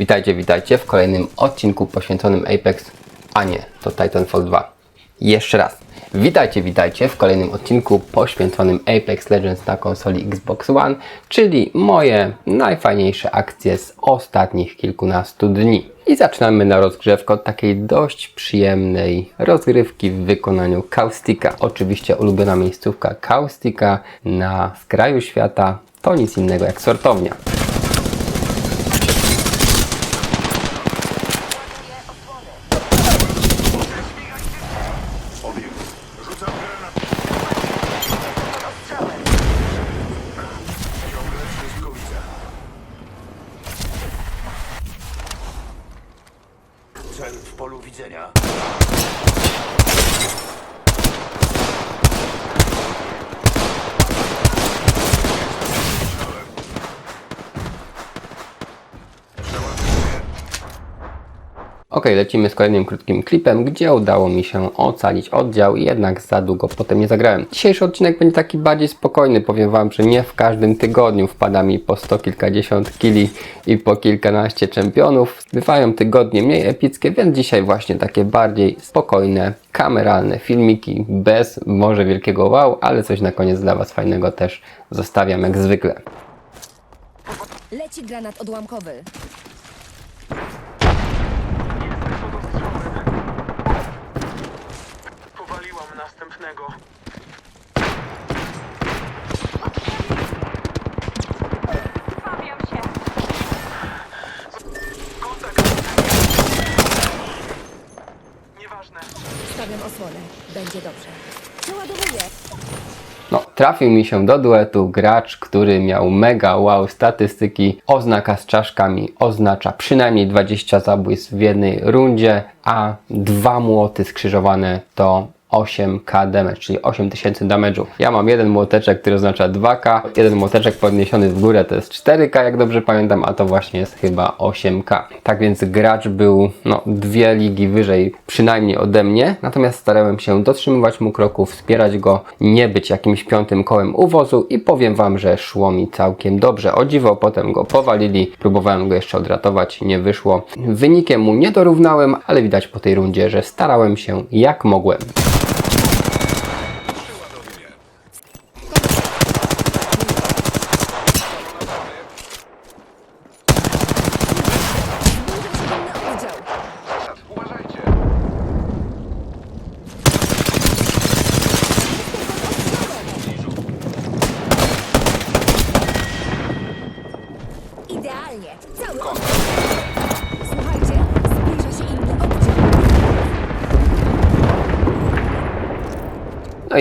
Witajcie, witajcie w kolejnym odcinku poświęconym Apex, a nie, to Titanfall 2. Jeszcze raz. Witajcie, witajcie w kolejnym odcinku poświęconym Apex Legends na konsoli Xbox One, czyli moje najfajniejsze akcje z ostatnich kilkunastu dni. I zaczynamy na rozgrzewkę od takiej dość przyjemnej rozgrywki w wykonaniu Kaustika. Oczywiście ulubiona miejscówka Kaustika na skraju świata to nic innego jak sortownia. Cel w polu widzenia. Ok, lecimy z kolejnym krótkim klipem, gdzie udało mi się ocalić oddział, jednak za długo potem nie zagrałem. Dzisiejszy odcinek będzie taki bardziej spokojny, powiem Wam, że nie w każdym tygodniu wpada mi po sto kilkadziesiąt kili i po kilkanaście czempionów. Bywają tygodnie mniej epickie, więc dzisiaj właśnie takie bardziej spokojne, kameralne filmiki, bez może wielkiego wow, ale coś na koniec dla Was fajnego też zostawiam jak zwykle. Leci granat odłamkowy. Powaliłam następnego. Bawię się. Kontakt! Nieważne. Osłonę. Będzie dobrze. Przeładowuję. No, trafił mi się do duetu gracz, który miał mega wow statystyki. Oznaka z czaszkami oznacza przynajmniej 20 zabójstw w jednej rundzie, a dwa młoty skrzyżowane to 8k damage, czyli 8000 damage'u. Ja mam jeden młoteczek, który oznacza 2k, jeden młoteczek podniesiony w górę to jest 4k, jak dobrze pamiętam, a to właśnie jest chyba 8k. Tak więc gracz był no, dwie ligi wyżej przynajmniej ode mnie, natomiast starałem się dotrzymywać mu kroku, wspierać go, nie być jakimś piątym kołem uwozu i powiem wam, że szło mi całkiem dobrze. O dziwo, potem go powalili, próbowałem go jeszcze odratować, nie wyszło. Wynikiem mu nie dorównałem, ale widać po tej rundzie, że starałem się jak mogłem.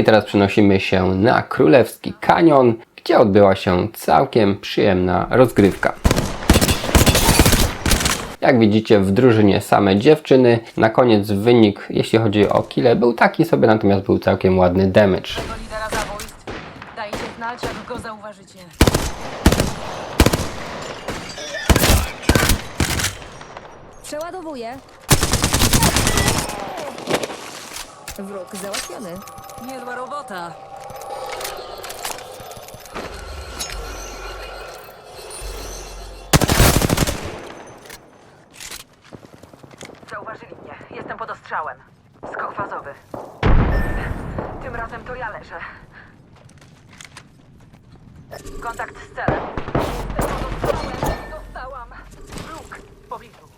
Teraz przenosimy się na Królewski Kanion, gdzie odbyła się całkiem przyjemna rozgrywka. Jak widzicie w drużynie same dziewczyny. Na koniec wynik, jeśli chodzi o kile, był taki sobie, natomiast był całkiem ładny damage. Do lidera zabójstw. Dajcie znać, jak go zauważycie. Przeładowuję. Wróg załatwiony. Niezła robota. Zauważyli mnie. Jestem pod ostrzałem. Skok fazowy. Tym razem to ja leżę. Kontakt z celem. Jestem pod ostrzałem. Dostałam. Luk. W pobliżu.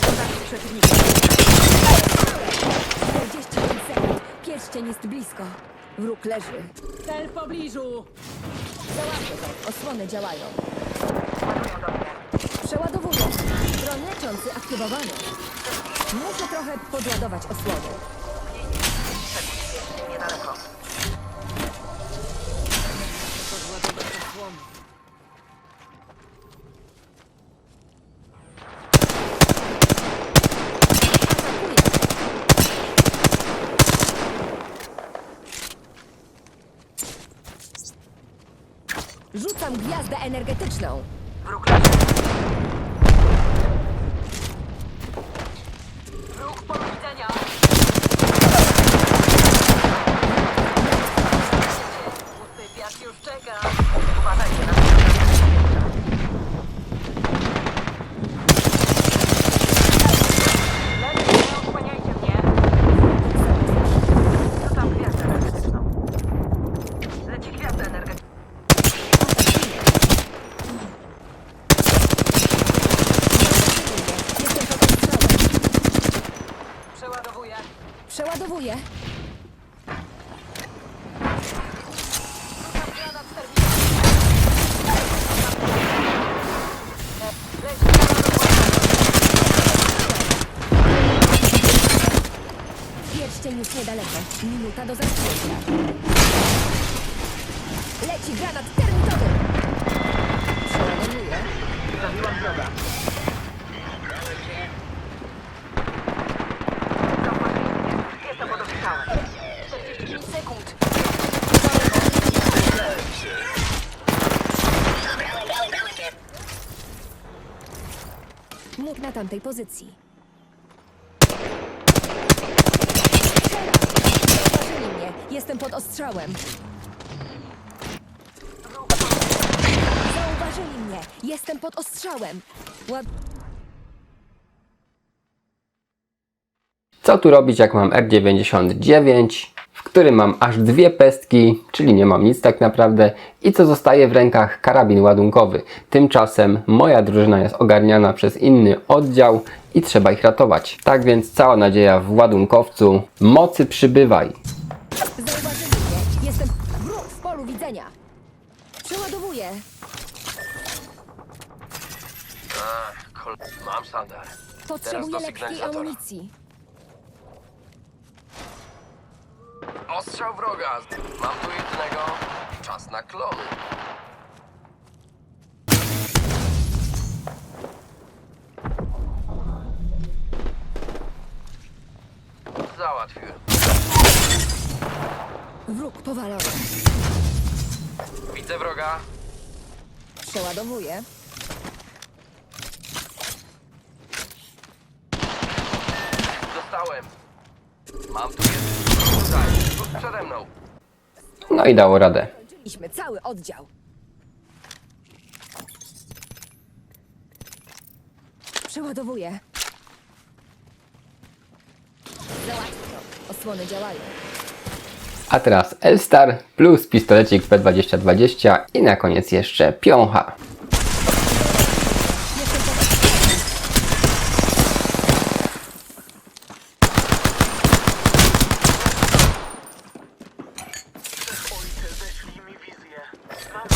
Kontakt z przeciwnikiem. 45 sekund. Pierścień jest blisko. Wróg leży. Cel w pobliżu. Załatwię go. Osłony działają. Przeładowuję. Dron leczący aktywowany. Muszę trochę podładować osłony. Niedaleko. Rzucam gwiazdę energetyczną. Wróg leży. Wróg polu widzenia. Usypiacz już czeka. Uważajcie na Przeładowuję. Pierścień już niedaleko. Minuta do zastrzelienia. Leci granat termitowy. Przeładowuję. Zauważyli mnie. Jestem pod ostrzałem. 45 sekund. Mów na tamtej pozycji. Zauważyli mnie. Jestem pod ostrzałem. Zauważyli mnie. Jestem pod ostrzałem. Ład... Co tu robić, jak mam R99, w którym mam aż dwie pestki, czyli nie mam nic tak naprawdę, i co zostaje w rękach karabin ładunkowy. Tymczasem moja drużyna jest ogarniana przez inny oddział i trzeba ich ratować. Tak więc cała nadzieja w ładunkowcu. Mocy przybywaj. Zauważyli mnie. Jestem wróg w polu widzenia. Przeładowuję. Mam sztandar. Potrzebuję Teraz do lekkiej sygnalizatora. amunicji. Ostrzał wroga. Mam tu jednego. Czas na klony. Załatwiłem. Wróg powalony. Widzę wroga. Przeładowuję. Dostałem. Mam tu. Tutaj. Przede mną. No i dało radę. Kończyliśmy cały oddział. Przeładowuję. Osłony działają. A teraz Elstar plus pistolecik P2020 i na koniec jeszcze piącha. Jestem pod ostrzałem. Ojcze, ześlij mi wizję. Mam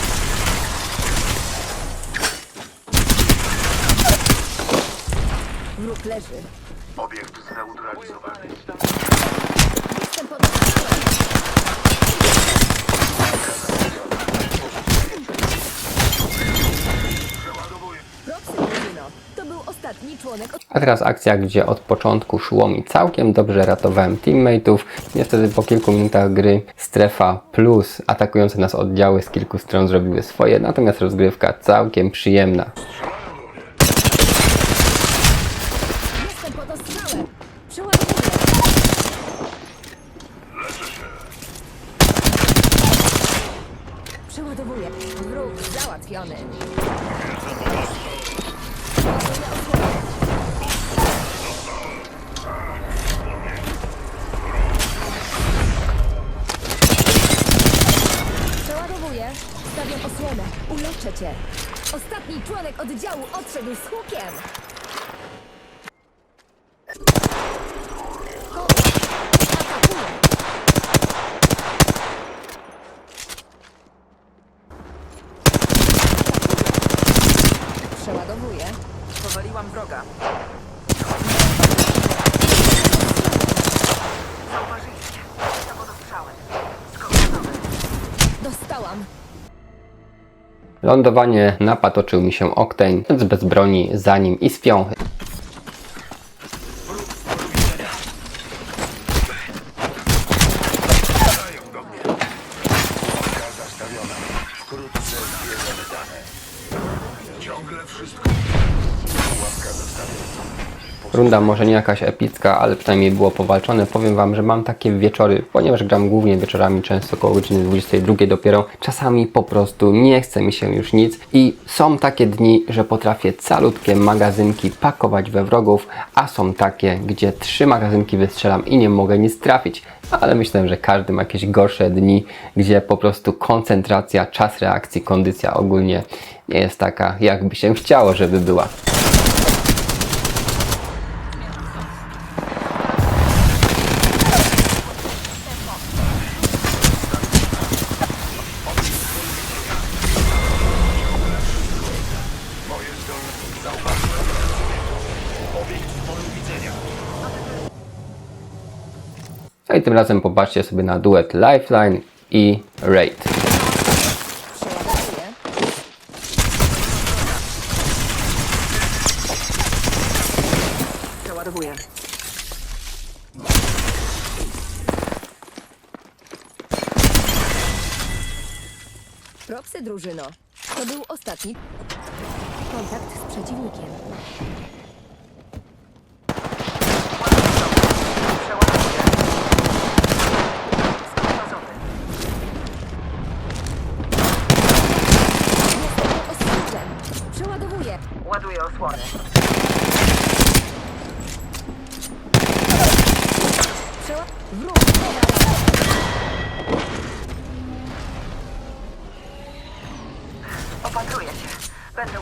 Wróg leży. obiekt zneutralizowany. Jestem pod ostrzałem. Proxy drużyno. To był ostatni członek od... A teraz akcja, gdzie od początku szło mi całkiem dobrze, ratowałem teammateów. Niestety po kilku minutach gry strefa plus atakujące nas oddziały z kilku stron zrobiły swoje, natomiast rozgrywka całkiem przyjemna. Ostatni członek oddziału odszedł z hukiem. Przeładowuję. Powaliłam wroga. Zauważyli mnie. Jestem pod ostrzałem. Skok gotowy. Dostałam. Lądowanie napatoczył mi się Octane, więc bez broni za nim i z. Runda może nie jakaś epicka, ale przynajmniej było powalczone. Powiem Wam, że mam takie wieczory, ponieważ gram głównie wieczorami, często około godziny 22 dopiero. Czasami po prostu nie chce mi się już nic i są takie dni, że potrafię calutkie magazynki pakować we wrogów, a są takie, gdzie trzy magazynki wystrzelam i nie mogę nic trafić. Ale myślę, że każdy ma jakieś gorsze dni, gdzie po prostu koncentracja, czas reakcji, kondycja ogólnie nie jest taka, jakby się chciało, żeby była. Tym razem popatrzcie sobie na duet Lifeline i Raid. Przeładowuję. Propsy, drużyno. To był ostatni kontakt z przeciwnikiem. Przeładowuję. Skok fazowy. Jestem ostrzem. Przeładowuję. Ładuję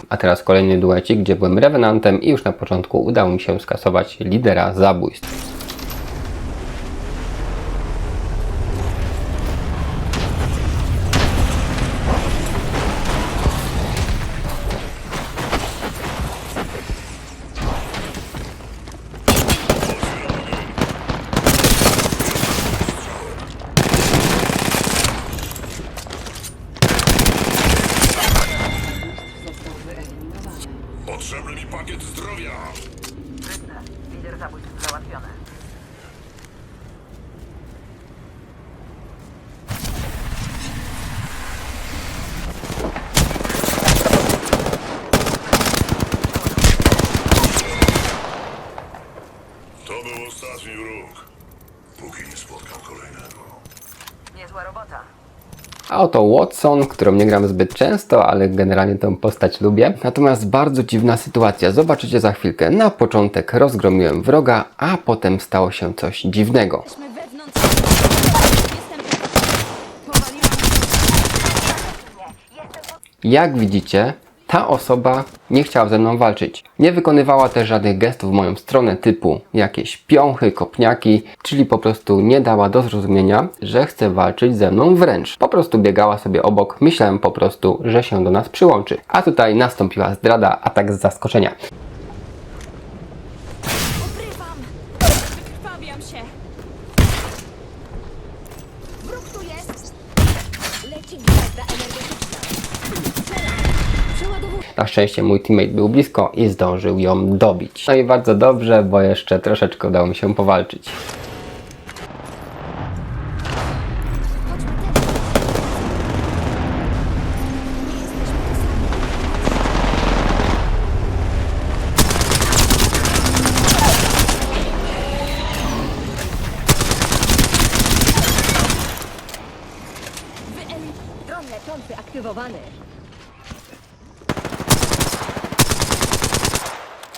A teraz kolejny duecik, gdzie byłem Revenantem i już na początku udało mi się skasować lidera zabójstw. Potrzebny mi pakiet zdrowia! Sprytne. Lider zabójstw załatwiony. To róg. Póki nie spotkam kolejnego. Niezła robota. A oto Watson, którą nie gram zbyt często, ale generalnie tę postać lubię. Natomiast bardzo dziwna sytuacja. Zobaczycie za chwilkę. Na początek rozgromiłem wroga, a potem stało się coś dziwnego. Jak widzicie, ta osoba nie chciała ze mną walczyć. Nie wykonywała też żadnych gestów w moją stronę typu jakieś piąchy, kopniaki, czyli po prostu nie dała do zrozumienia, że chce walczyć ze mną wręcz. Po prostu biegała sobie obok, myślałem po prostu, że się do nas przyłączy. A tutaj nastąpiła zdrada, atak z zaskoczenia. Na szczęście mój teammate był blisko i zdążył ją dobić. No i bardzo dobrze, bo jeszcze troszeczkę udało mi się powalczyć. Dron aktywowany.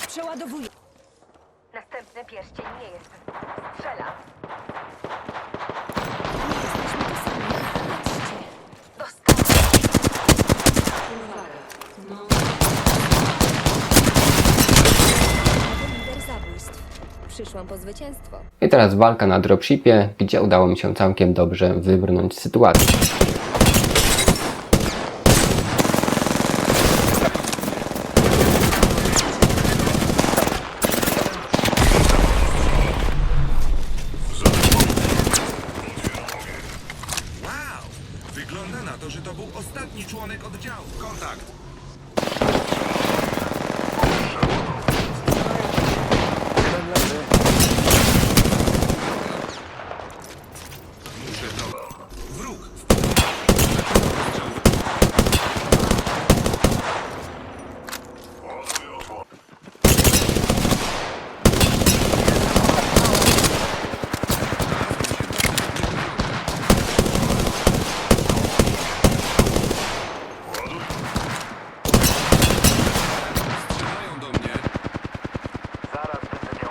Przeładowuję. Następny pierścień nie jest. Strzela. Nie jesteśmy tu sami. Patrzcie. Nowy lider zabójstw. Przyszłam po zwycięstwo. I teraz walka na dropshipie, gdzie udało mi się całkiem dobrze wybrnąć z sytuacji. Wow! Wygląda na to, że to był ostatni członek oddziału. Kontakt! Muszę to... Wróg! Strzelają do mnie. Zaraz będę miał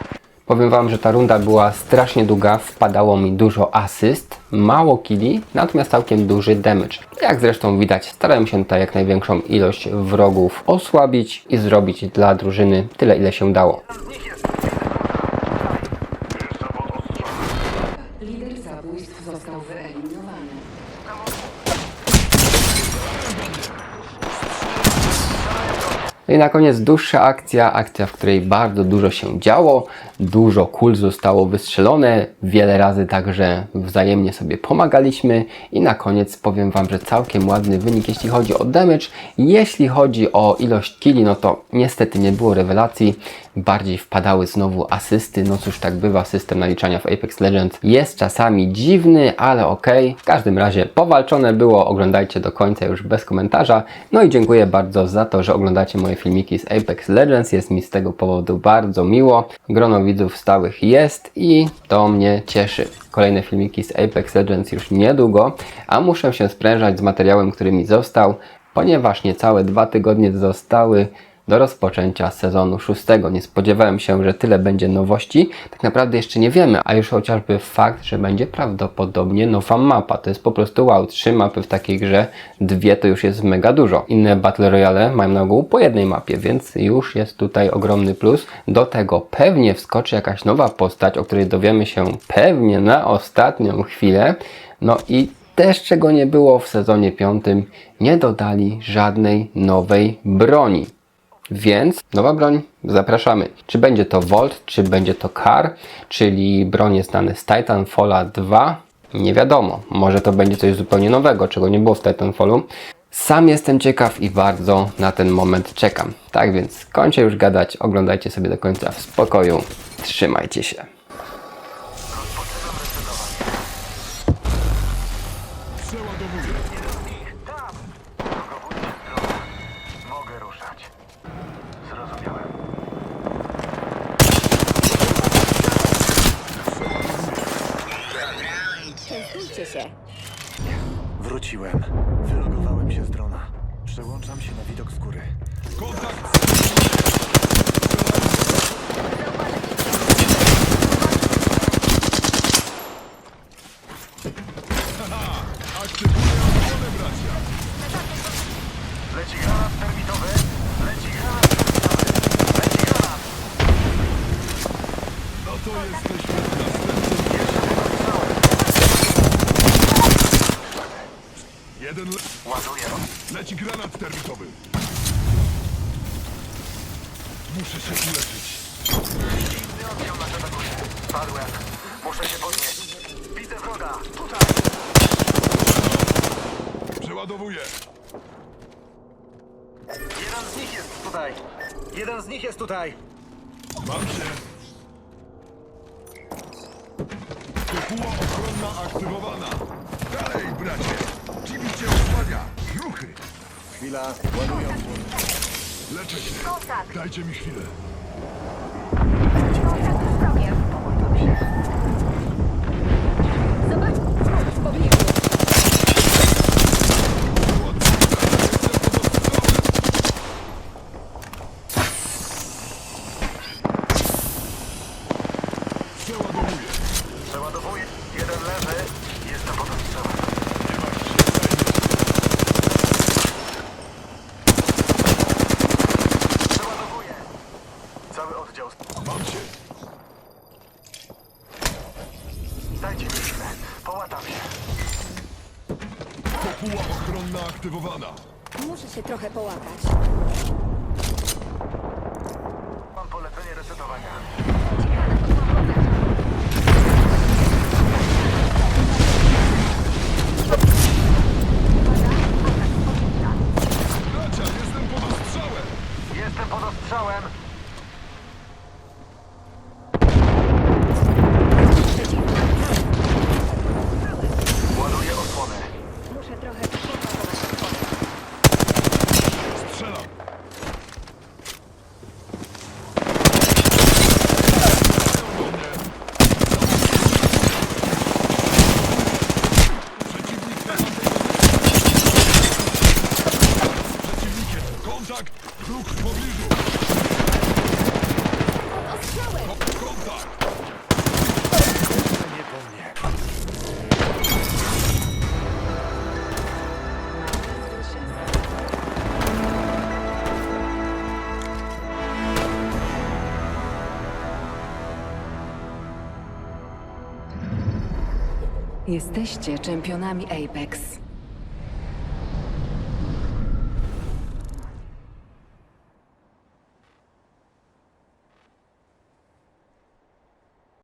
Powiem Wam, że ta runda była strasznie długa, wpadało mi dużo asyst, mało killi, natomiast całkiem duży damage. Jak zresztą widać, starałem się tutaj jak największą ilość wrogów osłabić i zrobić dla drużyny tyle, ile się dało. Lider zabójstw został wyeliminowany. No i na koniec dłuższa akcja, akcja, w której bardzo dużo się działo, dużo kul zostało wystrzelone, wiele razy także wzajemnie sobie pomagaliśmy i na koniec powiem Wam, że całkiem ładny wynik, jeśli chodzi o damage. Jeśli chodzi o ilość killi, no to niestety nie było rewelacji, bardziej wpadały znowu asysty, no cóż, tak bywa, system naliczania w Apex Legends jest czasami dziwny, ale okej. W każdym razie powalczone było, oglądajcie do końca już bez komentarza. No i dziękuję bardzo za to, że oglądacie moje filmiki z Apex Legends, jest mi z tego powodu bardzo miło. Grono widzów stałych jest i to mnie cieszy. Kolejne filmiki z Apex Legends już niedługo, a muszę się sprężać z materiałem, który mi został, ponieważ niecałe dwa tygodnie zostały do rozpoczęcia sezonu szóstego. Nie spodziewałem się, że tyle będzie nowości. Tak naprawdę jeszcze nie wiemy, a już chociażby fakt, że będzie prawdopodobnie nowa mapa. To jest po prostu wow. Trzy mapy w takiej grze, dwie to już jest mega dużo. Inne Battle Royale mają na ogół po jednej mapie, więc już jest tutaj ogromny plus. Do tego pewnie wskoczy jakaś nowa postać, o której dowiemy się pewnie na ostatnią chwilę. No i też czego nie było w sezonie piątym, nie dodali żadnej nowej broni. Więc nowa broń, zapraszamy. Czy będzie to Volt, czy będzie to Kar, czyli bronie znane z Titanfalla 2? Nie wiadomo. Może to będzie coś zupełnie nowego, czego nie było w Titanfallu. Sam jestem ciekaw i bardzo na ten moment czekam. Tak więc kończę już gadać, oglądajcie sobie do końca w spokoju. Trzymajcie się. Częstujcie się. Wróciłem. Wylogowałem się z drona. Przełączam się na widok z góry. Leci granat termitowy. Leci granat termitowy. Leci granat. No to jesteśmy w następnym. Jeden le... Ładuję. leci granat termitowy. Muszę się uleczyć. Inny oddział nas atakuje. Padłem. Muszę się podnieść. Widzę wroga. Tutaj. Przeładowuję. Jeden z nich jest tutaj. Jeden z nich jest tutaj. Mam się. Kopuła ochronna aktywowana. Dalej, bracie. Jimmy cię osłania. Ruchy. Chwila. Ładuję. Leczę się. Dajcie mi chwilę. Jesteście czempionami Apex.